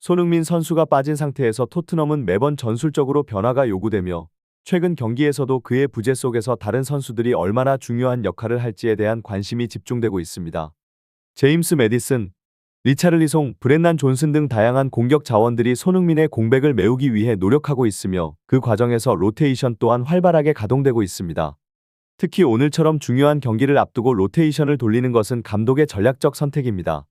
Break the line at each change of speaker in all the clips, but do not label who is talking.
손흥민 선수가 빠진 상태에서 토트넘은 매번 전술적으로 변화가 요구되며 최근 경기에서도 그의 부재 속에서 다른 선수들이 얼마나 중요한 역할을 할지에 대한 관심이 집중되고 있습니다. 제임스 메디슨, 리차를리송, 브렌난 존슨 등 다양한 공격 자원들이 손흥민의 공백을 메우기 위해 노력하고 있으며 그 과정에서 로테이션 또한 활발하게 가동되고 있습니다. 특히 오늘처럼 중요한 경기를 앞두고 로테이션을 돌리는 것은 감독의 전략적 선택입니다.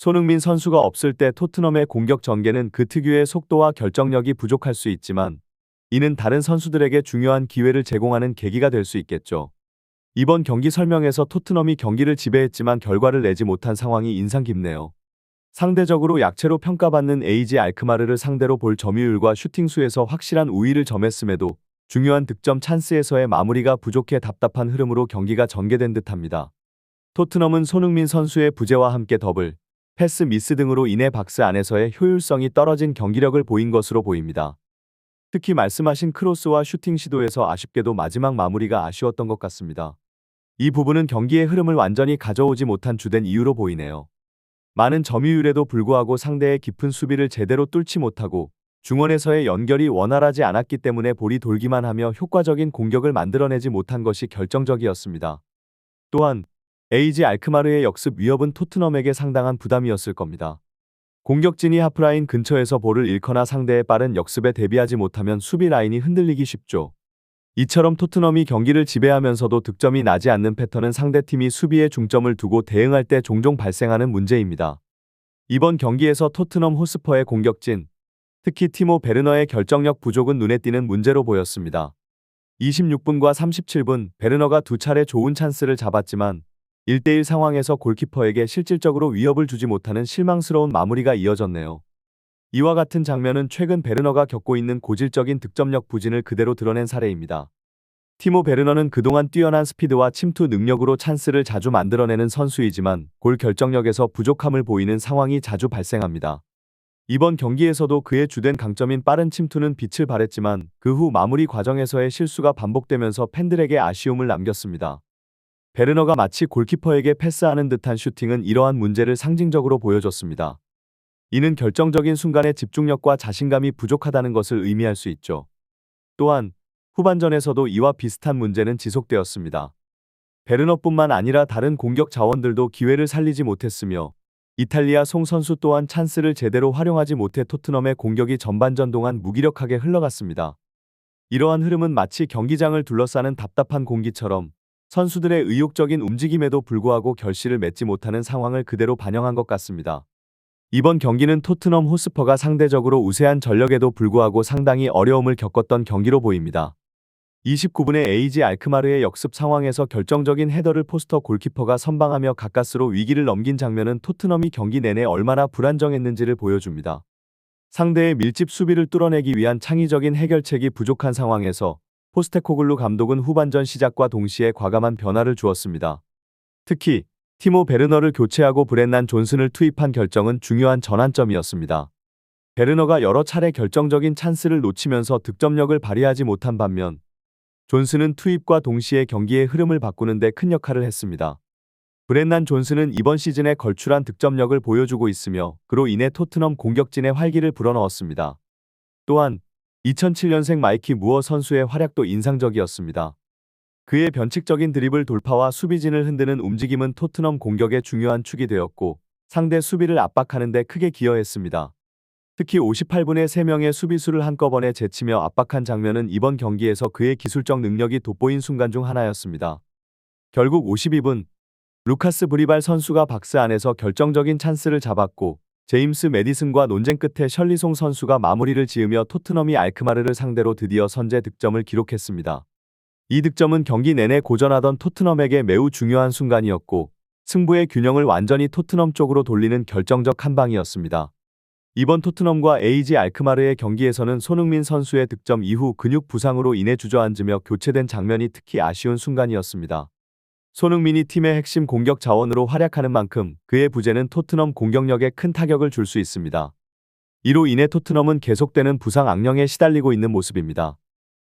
손흥민 선수가 없을 때 토트넘의 공격 전개는 그 특유의 속도와 결정력이 부족할 수 있지만 이는 다른 선수들에게 중요한 기회를 제공하는 계기가 될 수 있겠죠. 이번 경기 설명에서 토트넘이 경기를 지배했지만 결과를 내지 못한 상황이 인상 깊네요. 상대적으로 약체로 평가받는 에이지 알크마르를 상대로 볼 점유율과 슈팅 수에서 확실한 우위를 점했음에도 중요한 득점 찬스에서의 마무리가 부족해 답답한 흐름으로 경기가 전개된 듯합니다. 토트넘은 손흥민 선수의 부재와 함께 더블, 패스 미스 등으로 인해 박스 안에서의 효율성이 떨어진 경기력을 보인 것으로 보입니다. 특히 말씀하신 크로스와 슈팅 시도에서 아쉽게도 마지막 마무리가 아쉬웠던 것 같습니다. 이 부분은 경기의 흐름을 완전히 가져오지 못한 주된 이유로 보이네요. 많은 점유율에도 불구하고 상대의 깊은 수비를 제대로 뚫지 못하고 중원에서의 연결이 원활하지 않았기 때문에 볼이 돌기만 하며 효과적인 공격을 만들어내지 못한 것이 결정적이었습니다. 또한 에이지 알크마르의 역습 위협은 토트넘에게 상당한 부담이었을 겁니다. 공격진이 하프라인 근처에서 볼을 잃거나 상대의 빠른 역습에 대비하지 못하면 수비 라인이 흔들리기 쉽죠. 이처럼 토트넘이 경기를 지배하면서도 득점이 나지 않는 패턴은 상대팀이 수비에 중점을 두고 대응할 때 종종 발생하는 문제입니다. 이번 경기에서 토트넘 호스퍼의 공격진, 특히 티모 베르너의 결정력 부족은 눈에 띄는 문제로 보였습니다. 26분과 37분 베르너가 두 차례 좋은 찬스를 잡았지만 1대1 상황에서 골키퍼에게 실질적으로 위협을 주지 못하는 실망스러운 마무리가 이어졌네요. 이와 같은 장면은 최근 베르너가 겪고 있는 고질적인 득점력 부진을 그대로 드러낸 사례입니다. 티모 베르너는 그동안 뛰어난 스피드와 침투 능력으로 찬스를 자주 만들어내는 선수이지만 골 결정력에서 부족함을 보이는 상황이 자주 발생합니다. 이번 경기에서도 그의 주된 강점인 빠른 침투는 빛을 발했지만 그 후 마무리 과정에서의 실수가 반복되면서 팬들에게 아쉬움을 남겼습니다. 베르너가 마치 골키퍼에게 패스하는 듯한 슈팅은 이러한 문제를 상징적으로 보여줬습니다. 이는 결정적인 순간의 집중력과 자신감이 부족하다는 것을 의미할 수 있죠. 또한 후반전에서도 이와 비슷한 문제는 지속되었습니다. 베르너뿐만 아니라 다른 공격 자원들도 기회를 살리지 못했으며 이탈리아 송 선수 또한 찬스를 제대로 활용하지 못해 토트넘의 공격이 전반전 동안 무기력하게 흘러갔습니다. 이러한 흐름은 마치 경기장을 둘러싸는 답답한 공기처럼 선수들의 의욕적인 움직임에도 불구하고 결실을 맺지 못하는 상황을 그대로 반영한 것 같습니다. 이번 경기는 토트넘 호스퍼가 상대적으로 우세한 전력에도 불구하고 상당히 어려움을 겪었던 경기로 보입니다. 29분에 에이지 알크마르의 역습 상황에서 결정적인 헤더를 포스터 골키퍼가 선방하며 가까스로 위기를 넘긴 장면은 토트넘이 경기 내내 얼마나 불안정했는지를 보여줍니다. 상대의 밀집 수비를 뚫어내기 위한 창의적인 해결책이 부족한 상황에서 포스테코글루 감독은 후반전 시작과 동시에 과감한 변화를 주었습니다. 특히 티모 베르너를 교체하고 브렌난 존슨을 투입한 결정은 중요한 전환점이었습니다. 베르너가 여러 차례 결정적인 찬스를 놓치면서 득점력을 발휘하지 못한 반면 존슨은 투입과 동시에 경기의 흐름을 바꾸는 데 큰 역할을 했습니다. 브렌난 존슨은 이번 시즌에 걸출한 득점력을 보여주고 있으며 그로 인해 토트넘 공격진의 활기를 불어넣었습니다. 또한 2007년생 마이키 무어 선수의 활약도 인상적이었습니다. 그의 변칙적인 드리블 돌파와 수비진을 흔드는 움직임은 토트넘 공격의 중요한 축이 되었고 상대 수비를 압박하는 데 크게 기여했습니다. 특히 58분에 3명의 수비수를 한꺼번에 제치며 압박한 장면은 이번 경기에서 그의 기술적 능력이 돋보인 순간 중 하나였습니다. 결국 52분 루카스 브리발 선수가 박스 안에서 결정적인 찬스를 잡았고 제임스 메디슨과 논쟁 끝에 셜리송 선수가 마무리를 지으며 토트넘이 알크마르를 상대로 드디어 선제 득점을 기록했습니다. 이 득점은 경기 내내 고전하던 토트넘에게 매우 중요한 순간이었고 승부의 균형을 완전히 토트넘 쪽으로 돌리는 결정적 한 방이었습니다. 이번 토트넘과 에이지 알크마르의 경기에서는 손흥민 선수의 득점 이후 근육 부상으로 인해 주저앉으며 교체된 장면이 특히 아쉬운 순간이었습니다. 손흥민이 팀의 핵심 공격 자원으로 활약하는 만큼 그의 부재는 토트넘 공격력에 큰 타격을 줄 수 있습니다. 이로 인해 토트넘은 계속되는 부상 악령에 시달리고 있는 모습입니다.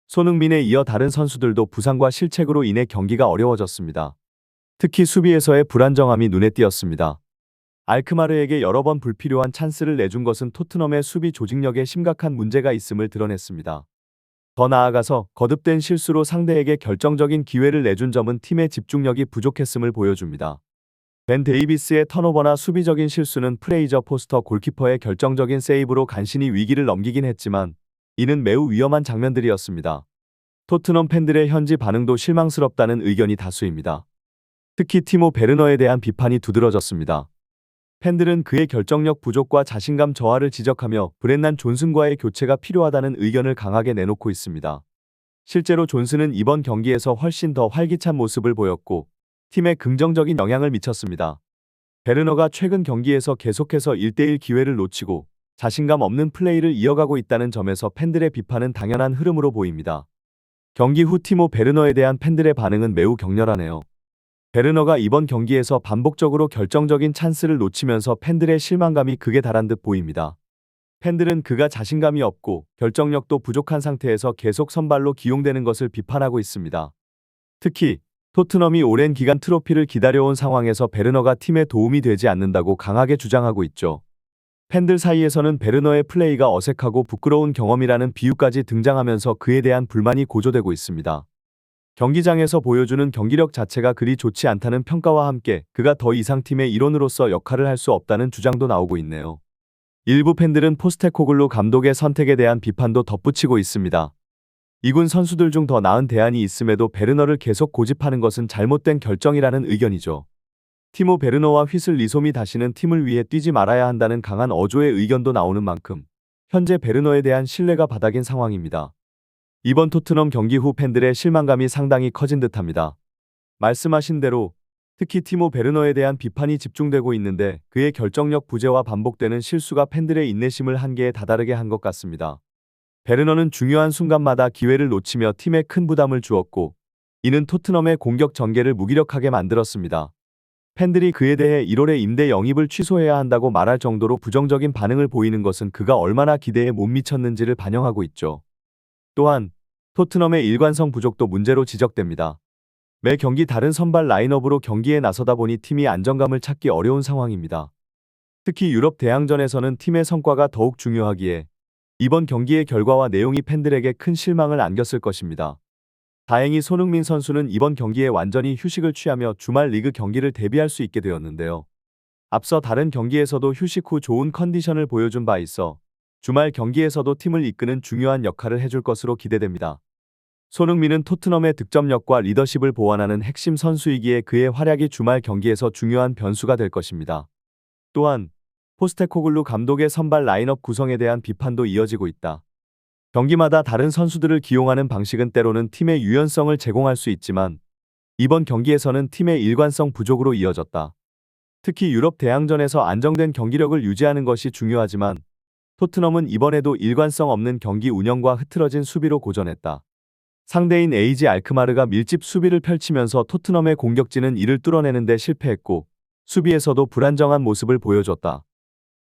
손흥민에 이어 다른 선수들도 부상과 실책으로 인해 경기가 어려워졌습니다. 특히 수비에서의 불안정함이 눈에 띄었습니다. 알크마르에게 여러 번 불필요한 찬스를 내준 것은 토트넘의 수비 조직력에 심각한 문제가 있음을 드러냈습니다. 더 나아가서 거듭된 실수로 상대에게 결정적인 기회를 내준 점은 팀의 집중력이 부족했음을 보여줍니다. 벤 데이비스의 턴오버나 수비적인 실수는 프레이저 포스터 골키퍼의 결정적인 세이브로 간신히 위기를 넘기긴 했지만 이는 매우 위험한 장면들이었습니다. 토트넘 팬들의 현지 반응도 실망스럽다는 의견이 다수입니다. 특히 티모 베르너에 대한 비판이 두드러졌습니다. 팬들은 그의 결정력 부족과 자신감 저하를 지적하며 브렌난 존슨과의 교체가 필요하다는 의견을 강하게 내놓고 있습니다. 실제로 존슨은 이번 경기에서 훨씬 더 활기찬 모습을 보였고 팀에 긍정적인 영향을 미쳤습니다. 베르너가 최근 경기에서 계속해서 1대1 기회를 놓치고 자신감 없는 플레이를 이어가고 있다는 점에서 팬들의 비판은 당연한 흐름으로 보입니다. 경기 후 티모 베르너에 대한 팬들의 반응은 매우 격렬하네요. 베르너가 이번 경기에서 반복적으로 결정적인 찬스를 놓치면서 팬들의 실망감이 극에 달한 듯 보입니다. 팬들은 그가 자신감이 없고 결정력도 부족한 상태에서 계속 선발로 기용되는 것을 비판하고 있습니다. 특히 토트넘이 오랜 기간 트로피를 기다려온 상황에서 베르너가 팀에 도움이 되지 않는다고 강하게 주장하고 있죠. 팬들 사이에서는 베르너의 플레이가 어색하고 부끄러운 경험이라는 비유까지 등장하면서 그에 대한 불만이 고조되고 있습니다. 경기장에서 보여주는 경기력 자체가 그리 좋지 않다는 평가와 함께 그가 더 이상 팀의 일원으로서 역할을 할 수 없다는 주장도 나오고 있네요. 일부 팬들은 포스테코글루 감독의 선택에 대한 비판도 덧붙이고 있습니다. 이군 선수들 중 더 나은 대안이 있음에도 베르너를 계속 고집하는 것은 잘못된 결정이라는 의견이죠. 티모 베르너와 휘슬 리솜이 다시는 팀을 위해 뛰지 말아야 한다는 강한 어조의 의견도 나오는 만큼 현재 베르너에 대한 신뢰가 바닥인 상황입니다. 이번 토트넘 경기 후 팬들의 실망감이 상당히 커진 듯합니다. 말씀하신 대로 특히 티모 베르너에 대한 비판이 집중되고 있는데 그의 결정력 부재와 반복되는 실수가 팬들의 인내심을 한계에 다다르게 한 것 같습니다. 베르너는 중요한 순간마다 기회를 놓치며 팀에 큰 부담을 주었고 이는 토트넘의 공격 전개를 무기력하게 만들었습니다. 팬들이 그에 대해 1월에 임대 영입을 취소해야 한다고 말할 정도로 부정적인 반응을 보이는 것은 그가 얼마나 기대에 못 미쳤는지를 반영하고 있죠. 또한 토트넘의 일관성 부족도 문제로 지적됩니다. 매 경기 다른 선발 라인업으로 경기에 나서다 보니 팀이 안정감을 찾기 어려운 상황입니다. 특히 유럽 대항전에서는 팀의 성과가 더욱 중요하기에 이번 경기의 결과와 내용이 팬들에게 큰 실망을 안겼을 것입니다. 다행히 손흥민 선수는 이번 경기에 완전히 휴식을 취하며 주말 리그 경기를 대비할 수 있게 되었는데요. 앞서 다른 경기에서도 휴식 후 좋은 컨디션을 보여준 바 있어 주말 경기에서도 팀을 이끄는 중요한 역할을 해줄 것으로 기대됩니다. 손흥민은 토트넘의 득점력과 리더십을 보완하는 핵심 선수이기에 그의 활약이 주말 경기에서 중요한 변수가 될 것입니다. 또한 포스테코글루 감독의 선발 라인업 구성에 대한 비판도 이어지고 있다. 경기마다 다른 선수들을 기용하는 방식은 때로는 팀의 유연성을 제공할 수 있지만 이번 경기에서는 팀의 일관성 부족으로 이어졌다. 특히 유럽 대항전에서 안정된 경기력을 유지하는 것이 중요하지만 토트넘은 이번에도 일관성 없는 경기 운영과 흐트러진 수비로 고전했다. 상대인 에이지 알크마르가 밀집 수비를 펼치면서 토트넘의 공격진은 이를 뚫어내는데 실패했고 수비에서도 불안정한 모습을 보여줬다.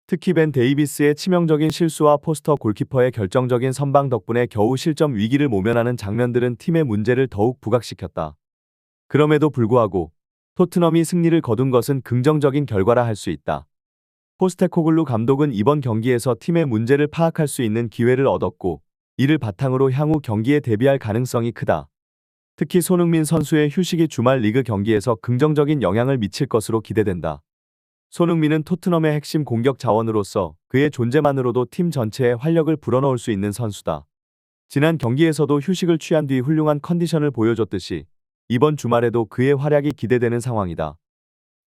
특히 벤 데이비스의 치명적인 실수와 포스터 골키퍼의 결정적인 선방 덕분에 겨우 실점 위기를 모면하는 장면들은 팀의 문제를 더욱 부각시켰다. 그럼에도 불구하고 토트넘이 승리를 거둔 것은 긍정적인 결과라 할 수 있다. 포스테코글루 감독은 이번 경기에서 팀의 문제를 파악할 수 있는 기회를 얻었고 이를 바탕으로 향후 경기에 대비할 가능성이 크다. 특히 손흥민 선수의 휴식이 주말 리그 경기에서 긍정적인 영향을 미칠 것으로 기대된다. 손흥민은 토트넘의 핵심 공격 자원으로서 그의 존재만으로도 팀 전체에 활력을 불어넣을 수 있는 선수다. 지난 경기에서도 휴식을 취한 뒤 훌륭한 컨디션을 보여줬듯이 이번 주말에도 그의 활약이 기대되는 상황이다.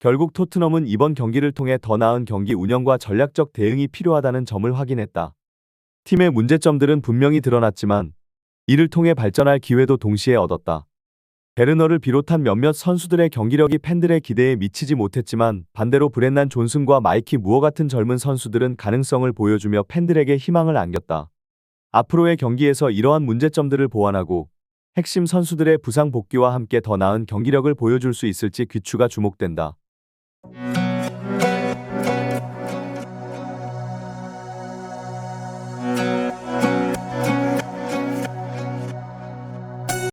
결국 토트넘은 이번 경기를 통해 더 나은 경기 운영과 전략적 대응이 필요하다는 점을 확인했다. 팀의 문제점들은 분명히 드러났지만 이를 통해 발전할 기회도 동시에 얻었다. 베르너를 비롯한 몇몇 선수들의 경기력이 팬들의 기대에 미치지 못했지만 반대로 브렌난 존슨과 마이키 무어 같은 젊은 선수들은 가능성을 보여주며 팬들에게 희망을 안겼다. 앞으로의 경기에서 이러한 문제점들을 보완하고 핵심 선수들의 부상 복귀와 함께 더 나은 경기력을 보여줄 수 있을지 귀추가 주목된다.